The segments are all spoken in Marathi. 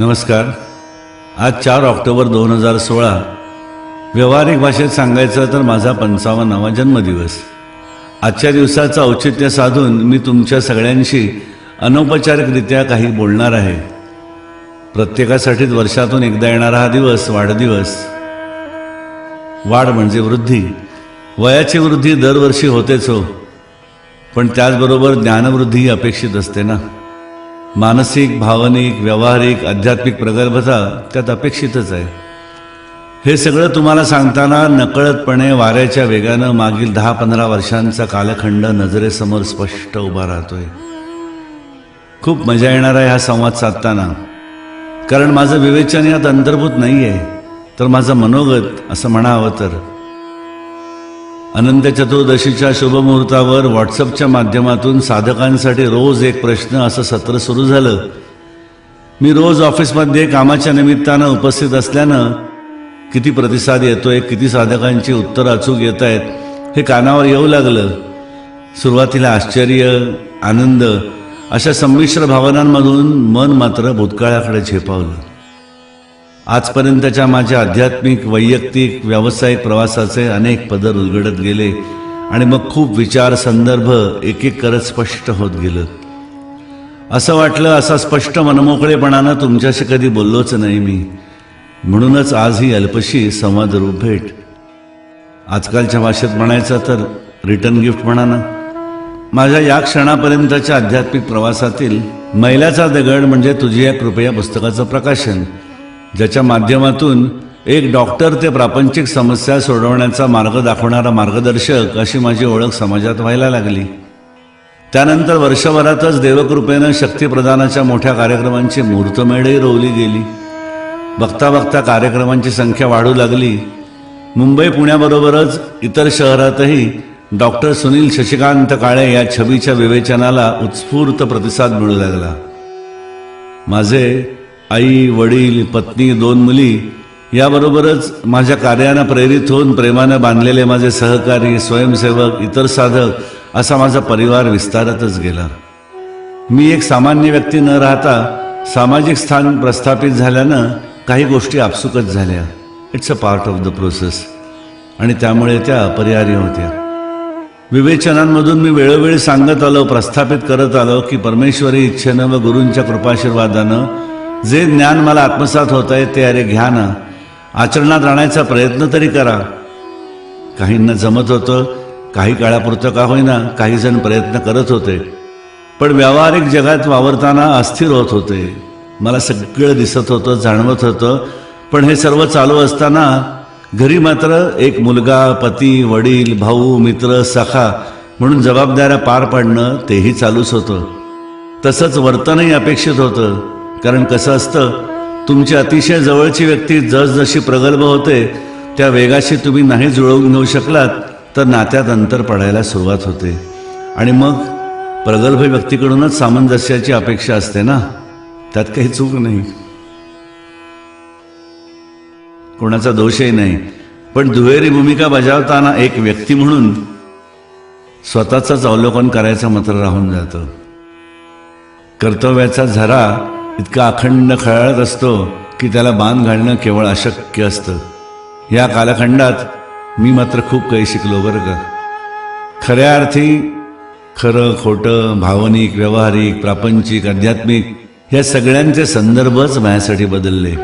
नमस्कार. आज चार ऑक्टोबर दोन हजार सोळा. व्यवहारिक भाषेत सांगायचं तर माझा पंचावन्नावा जन्मदिवस. आजच्या दिवसाचं औचित्य साधून मी तुमच्या सगळ्यांशी अनौपचारिकरित्या काही बोलणार आहे. प्रत्येकासाठीच वर्षातून एकदा येणारा हा दिवस वाढदिवस. वाढ म्हणजे वृद्धी. वयाची वृद्धी दरवर्षी होतेच हो. पण त्याचबरोबर ज्ञानवृद्धीही अपेक्षित असते ना? मानसिक भावनिक व्यावहारिक आध्यात्मिक प्रगल्भता त्यात अपेक्षितच आहे. हे सगळं तुम्हाला सांगताना नकळतपणे वाऱ्याच्या वेगानं मागील दहा पंधरा वर्षांचा कालखंड नजरेसमोर स्पष्ट उभा राहतोय. खूप मजा येणार आहे हा संवाद साधताना. कारण माझं विवेचन यात अंतर्भूत नाही आहे तर माझं मनोगत असं म्हणावं तर. अनंत चतुर्दशीच्या शुभमुहूर्तावर व्हॉट्सअपच्या माध्यमातून साधकांसाठी रोज एक प्रश्न असं सत्र सुरू झालं. मी रोज ऑफिसमध्ये कामाच्या निमित्तानं उपस्थित असल्यानं किती प्रतिसाद येतोय किती साधकांची उत्तरं अचूक येत आहेत हे कानावर येऊ लागलं. सुरुवातीला आश्चर्य आनंद अशा संमिश्र भावनांमधून मन मात्र भूतकाळाकडे झेपावलं. आजपर्यंतच्या माझ्या आध्यात्मिक वैयक्तिक व्यावसायिक प्रवासाचे अनेक पदर उलगडत गेले आणि मग खूप विचार संदर्भ एक एक करत स्पष्ट होत गेलं. असं वाटलं असा स्पष्ट मनमोकळेपणानं तुमच्याशी कधी बोललोच नाही मी. म्हणूनच आज ही अल्पशी संवादरूप भेट. आजकालच्या भाषेत म्हणायचं तर रिटर्न गिफ्ट म्हणा ना. माझ्या या क्षणापर्यंतच्या आध्यात्मिक प्रवासातील मैलाचा दगड म्हणजे तुझी या कृपया पुस्तकाचं प्रकाशन. ज्याच्या माध्यमातून एक डॉक्टर ते प्रापंचिक समस्या सोडवण्याचा मार्ग दाखवणारा मार्गदर्शक अशी माझी ओळख समाजात व्हायला लागली. त्यानंतर वर्षभरातच देवकृपेनं शक्तिप्रदानाच्या मोठ्या कार्यक्रमांची मुहूर्तमेढही रोवली गेली. बघता बघता कार्यक्रमांची संख्या वाढू लागली. मुंबई पुण्याबरोबरच इतर शहरातही डॉक्टर सुनील शशिकांत काळे या छबीच्या विवेचनाला उत्स्फूर्त प्रतिसाद मिळू लागला. माझे आई वडील पत्नी दोन मुली याबरोबरच माझ्या कार्यानं प्रेरित होऊन प्रेमानं बांधलेले माझे सहकारी स्वयंसेवक इतर साधक असा माझा परिवार विस्तारतच गेला. मी एक सामान्य व्यक्ती न राहता सामाजिक स्थान प्रस्थापित झाल्यानं काही गोष्टी आपसुकच झाल्या. It's a part of the process आणि त्यामुळे त्या अपरिहार्य होत्या. विवेचनांमधून मी वेळोवेळी सांगत आलो प्रस्थापित करत आलो की परमेश्वरी इच्छेनं व गुरूंच्या कृपाशीर्वादानं जे ज्ञान मला आत्मसात होत आहे ते अरे घ्या ना. आचरणात राहण्याचा प्रयत्न तरी करा. काहींना जमत होतं काही काळापुरतं का होईना काही जण प्रयत्न करत होते. पण व्यावहारिक जगात वावरताना अस्थिर होत होते. मला सगळं दिसत होतं जाणवत होतं. पण हे सर्व चालू असताना घरी मात्र एक मुलगा पती वडील भाऊ मित्र सखा म्हणून जबाबदाऱ्या पार पाडणं तेही चालूच होतं. तसंच वर्तनही अपेक्षित होतं. कारण कसं असतं तुमची अतिशय जवळची व्यक्ती जसजशी प्रगल्भ होते त्या वेगाशी तुम्ही नाही जुळवून घेऊ शकलात तर नात्यात अंतर पडायला सुरुवात होते. आणि मग प्रगल्भ व्यक्तीकडूनच सामंजस्याची अपेक्षा असते ना? त्यात काही चूक नाही. कोणाचा दोषही नाही. पण दुहेरी भूमिका बजावताना एक व्यक्ती म्हणून स्वतःचंच अवलोकन करायचं मात्र राहून जातं. कर्तव्याचा झरा इतका अखंड खळाळत असतो की त्याला बांध घालणं केवळ अशक्य असतं. या कालखंडात मी मात्र खूप काही शिकलो बरं का. खऱ्या अर्थी खरं खोटं भावनिक व्यावहारिक प्रापंचिक आध्यात्मिक या सगळ्यांचे संदर्भच माझ्यासाठी बदलले.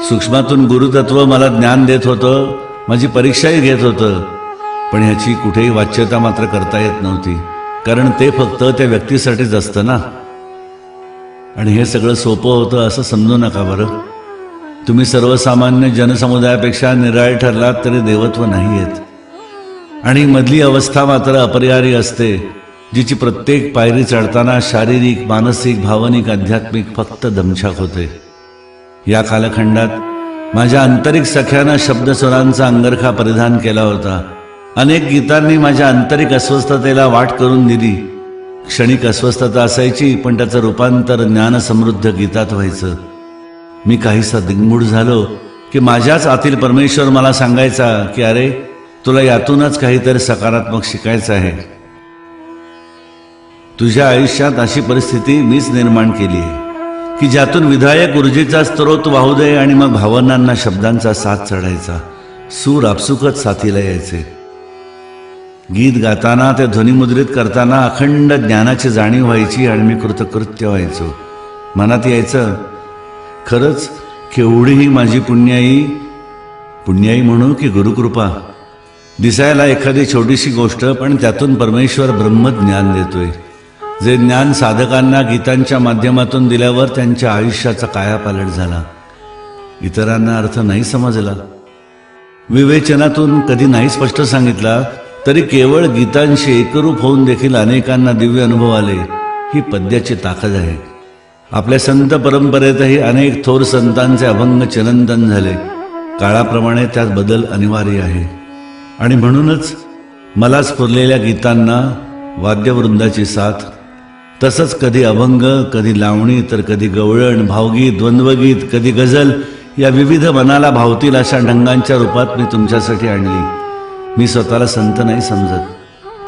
सूक्ष्मातून गुरुतत्व मला ज्ञान देत होतं माझी परीक्षाही घेत होतं पण ह्याची कुठेही वाच्यता मात्र करता येत नव्हती. कारण ते फक्त त्या व्यक्तीसाठीच असतं ना. आणि हे सगळं सोपं होतं असं समजू नका बरं. तुम्ही सर्वसामान्य जनसमुदायापेक्षा निराळ ठरलात तरी देवत्व नाही येत. आणि मधली अवस्था मात्र अपरिहार्य असते जिची प्रत्येक पायरी चढताना शारीरिक मानसिक भावनिक आध्यात्मिक फक्त दमछाक होते. या कालखंडात माझ्या आंतरिक सख्यानं शब्दस्वरांचा अंगरखा परिधान केला होता. अनेक गीतांनी माझ्या आंतरिक अस्वस्थतेला वाट करून दिली. क्षणिक अस्वस्थता असायची पण त्याचं रूपांतर ज्ञानसमृद्ध गीतात व्हायचं. मी काहीसा दिंगूड झालो की माझ्याच आतील परमेश्वर मला सांगायचा की अरे तुला यातूनच काहीतरी सकारात्मक शिकायचं आहे. तुझ्या आयुष्यात अशी परिस्थिती मीच निर्माण केली आहे की ज्यातून विधायक ऊर्जेचा स्त्रोत वाहू दे आणि मग भावनांना शब्दांचा साथ चढायचा. सूर आपसुकच साथीला यायचे. गीत गाताना ते ध्वनिमुद्रित करताना अखंड ज्ञानाची जाणीव व्हायची आणि मी कृतकृत्य व्हायचो. मनात यायचं खरंच केवढीही माझी पुण्याई पुण्याई म्हणू की गुरुकृपा दिसायला एखादी छोटीशी गोष्ट पण त्यातून परमेश्वर ब्रह्मज्ञान देतोय. जे ज्ञान साधकांना गीतांच्या माध्यमातून दिल्यावर त्यांच्या आयुष्याचा कायापालट झाला. इतरांना अर्थ नाही समजला. विवेचनातून कधी नाही स्पष्ट सांगितला तरी केवळ गीतांशी एकरूप होऊन देखील अनेकांना दिव्य अनुभव आले ही पद्याची ताकद आहे. आपल्या संत परंपरेतही अनेक थोर संतांचे अभंग चिरंतन झाले. काळाप्रमाणे त्यात बदल अनिवार्य आहे. आणि म्हणूनच मला स्फुरलेल्या गीतांना वाद्यवृंदाची साथ तसंच कधी अभंग कधी लावणी तर कधी गवळण भावगीत द्वंद्वगीत कधी गझल या विविध मनाला भावतील अशा ढंगांच्या रूपात मी तुमच्यासाठी आणली. मी स्वतःला संत नाही समजत.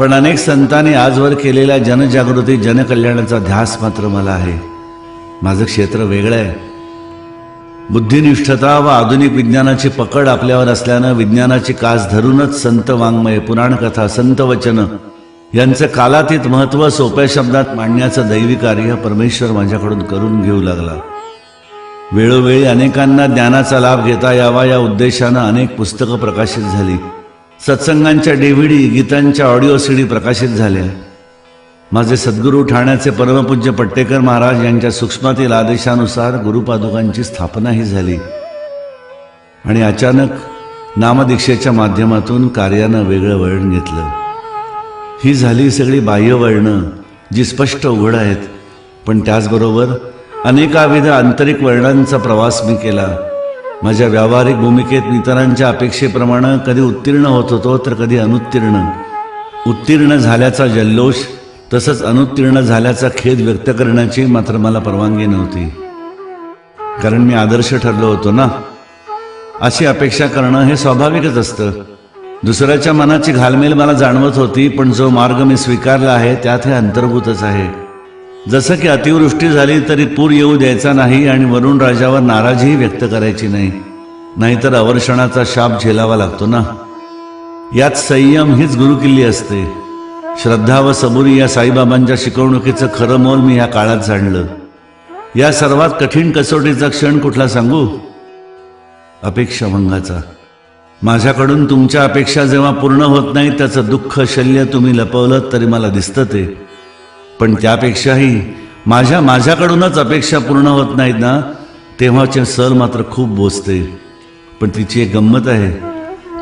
पण अनेक संतांनी आजवर केलेल्या जनजागृती जनकल्याणाचा ध्यास मात्र मला आहे. माझं क्षेत्र वेगळं आहे. बुद्धिनिष्ठता व आधुनिक विज्ञानाची पकड आपल्यावर असल्यानं विज्ञानाची कास धरूनच संत वाङ्मय पुराणकथा संत वचन यांचं कालातीत महत्त्व सोप्या शब्दात मांडण्याचं दैवी कार्य परमेश्वर माझ्याकडून करून घेऊ लागला. वेळोवेळी अनेकांना ज्ञानाचा लाभ घेता यावा या उद्देशानं अनेक पुस्तकं प्रकाशित झाली. सत्संगांच्या डीव्हीडी गीतांच्या ऑडिओ सीडी प्रकाशित झाल्या माझे सद्गुरू ठाण्याचे परमपूज्य पट्टेकर महाराज यांच्या सूक्ष्मातील आदेशानुसार गुरुपादुकांची स्थापनाही झाली. आणि अचानक नामदीक्षेच्या माध्यमातून कार्यानं वेगळं वळण घेतलं. ही झाली सगळी बाह्य वळणं जी स्पष्ट उघड आहेत. पण त्याचबरोबर अनेकाविध आंतरिक वळणांचा प्रवास मी केला. माझ्या व्यावहारिक भूमिकेत इतरांच्या अपेक्षेप्रमाणे कधी उत्तीर्ण होत होतो तर कधी अनुत्तीर्ण. उत्तीर्ण झाल्याचा जल्लोष तसंच अनुत्तीर्ण झाल्याचा खेद व्यक्त करण्याची मात्र मला परवानगी नव्हती. कारण मी आदर्श ठरलो होतो ना? अशी अपेक्षा करणं हे स्वाभाविकच असतं. दुसऱ्याच्या मनाची घालमेल मला जाणवत होती पण जो मार्ग मी स्वीकारला आहे त्यात हे अंतर्भूतच आहे. जसं की अतिवृष्टी झाली तरी पूर येऊ द्यायचा नाही आणि वरुण राजावर नाराजीही व्यक्त करायची नाही. नाहीतर अवर्षणाचा शाप झेलावा लागतो ना? यात संयम हीच गुरुकिल्ली असते. श्रद्धा व सबुरी या साईबाबांच्या शिकवणुकीचं खरं मोल मी या काळात जाणलं. या सर्वात कठीण कसोटीचा क्षण कुठला सांगू? अपेक्षा भंगाचा माझ्याकडून तुमच्या अपेक्षा जेव्हा पूर्ण होत नाही त्याचं दुःख शल्य तुम्ही लपवलं तरी मला दिसतं ते. पण त्यापेक्षाही माझ्या माझ्याकडूनच अपेक्षा पूर्ण होत नाहीत ना तेव्हाचे सल मात्र खूप बोचते. पण तिची एक गंमत आहे.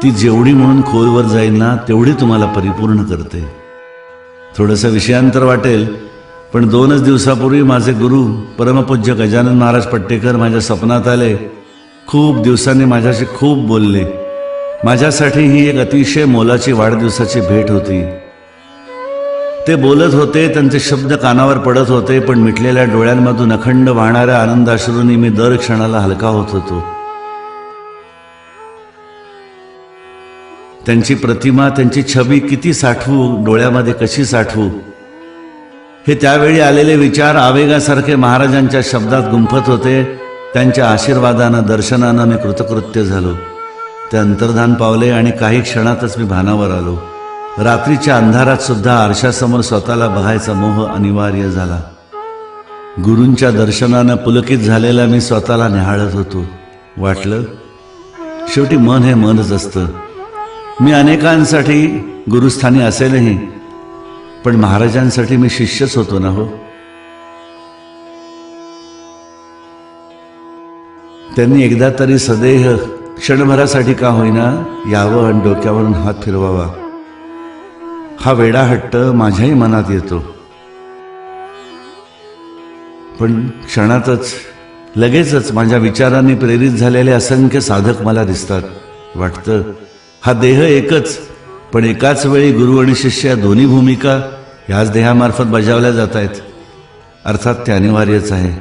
ती जेवढी म्हणून खोलवर जाईल ना तेवढी तुम्हाला परिपूर्ण करते. थोडंसं विषयांतर वाटेल पण दोनच दिवसापूर्वी माझे गुरु परमपूज्य गजानन महाराज पट्टेकर माझ्या स्वप्नात आले. खूप दिवसांनी माझ्याशी खूप बोलले. माझ्यासाठी ही एक अतिशय मोलाची वाढदिवसाची भेट होती. ते बोलत होते त्यांचे शब्द कानावर पडत होते पण मिटलेल्या डोळ्यांमधून अखंड वाहणाऱ्या आनंदाश्रूंनी मी दर क्षणाला हलका होत होतो. त्यांची प्रतिमा त्यांची छबी किती साठवू डोळ्यामध्ये कशी साठवू? हे त्यावेळी आलेले विचार आवेगासारखे महाराजांच्या शब्दात गुंफत होते. त्यांच्या आशीर्वादानं दर्शनानं मी कृतकृत्य झालो. ते अंतर्धान पावले आणि काही क्षणातच मी भानावर आलो. रात्रीच्या अंधारात सुद्धा आरशासमोर स्वतःला बघायचा मोह अनिवार्य झाला. गुरूंच्या दर्शनानं पुलकित झालेला मी स्वतःला निहाळत होतो. वाटलं शेवटी मन हे मनच असतं. मी अनेकांसाठी गुरुस्थानी असेलही पण महाराजांसाठी मी शिष्यच होतो ना हो? त्यांनी एकदा तरी सदेह क्षणभरासाठी का होईना यावं आणि डोक्यावरून हात फिरवावा. हा वेडा हट्ट माझ्याही मनात येतो. पण क्षणातच लगेचच माझ्या विचारांनी प्रेरित झालेले असंख्य साधक मला दिसतात. वाटतं हा देह एकच पण एकाच वेळी गुरु आणि शिष्य या दोन्ही भूमिका ह्याच देहामार्फत बजावल्या जात आहेत अर्थात ते अनिवार्यच आहे.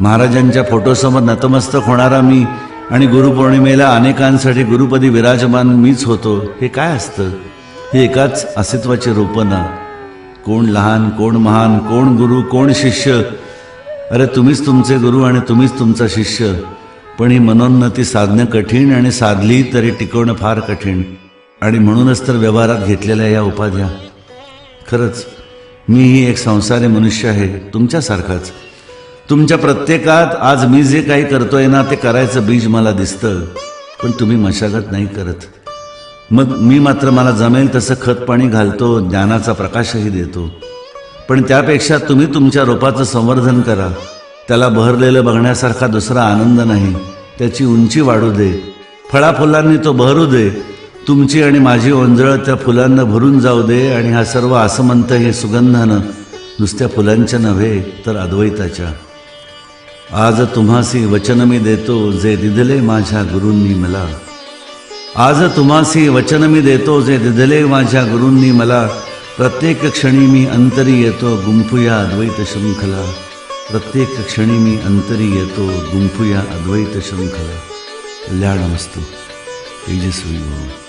महाराजांच्या फोटोसमोर नतमस्तक होणारा मी आणि गुरुपौर्णिमेला अनेकांसाठी गुरुपदी विराजमान मीच होतो हे काय असतं? ही एकाच अस्तित्वाची रोपना. कोण लहान कोण महान कोण गुरु कोण शिष्य? अरे तुम्हीच तुमचे गुरु आणि तुम्हीच तुमचा शिष्य. पण ही मनोन्नती साधणं कठीण आणि साधली तरी टिकवणं फार कठीण. आणि म्हणूनच तर व्यवहारात घेतलेल्या या उपाध्या. खरंच मीही एक संसारी मनुष्य आहे तुमच्यासारखाच. तुमच्या प्रत्येकात आज मी जे काही करतोय ना ते करायचं बीज मला दिसतं. पण तुम्ही मशागत नाही करत. मग मी मात्र मला जमेल तसं खत पाणी घालतो ज्ञानाचा प्रकाशही देतो. पण त्यापेक्षा तुम्ही तुमच्या रोपाचं संवर्धन करा. त्याला बहरलेलं बघण्यासारखा दुसरा आनंद नाही. त्याची उंची वाढू दे. फळाफुलांनी तो बहरू दे. तुमची आणि माझी ओंजळ त्या फुलांना भरून जाऊ दे आणि हा सर्व आसमंत हे सुगंधानं नुसत्या फुलांच्या नव्हे तर अद्वैताच्या. आज तुम्हासी वचन मी देतो जे दिदले माझ्या गुरूंनी मला. आज तुम्हासी वचन मी देतो जे दिदले माझ्या गुरूंनी मला. प्रत्येक क्षणी मी अंतरी येतो गुंफूया अद्वैत शृंखला. प्रत्येक क्षणी मी अंतरी येतो गुंफूया अद्वैत शृंखला. कल्याणमस्तू तेजस्वी म्हणून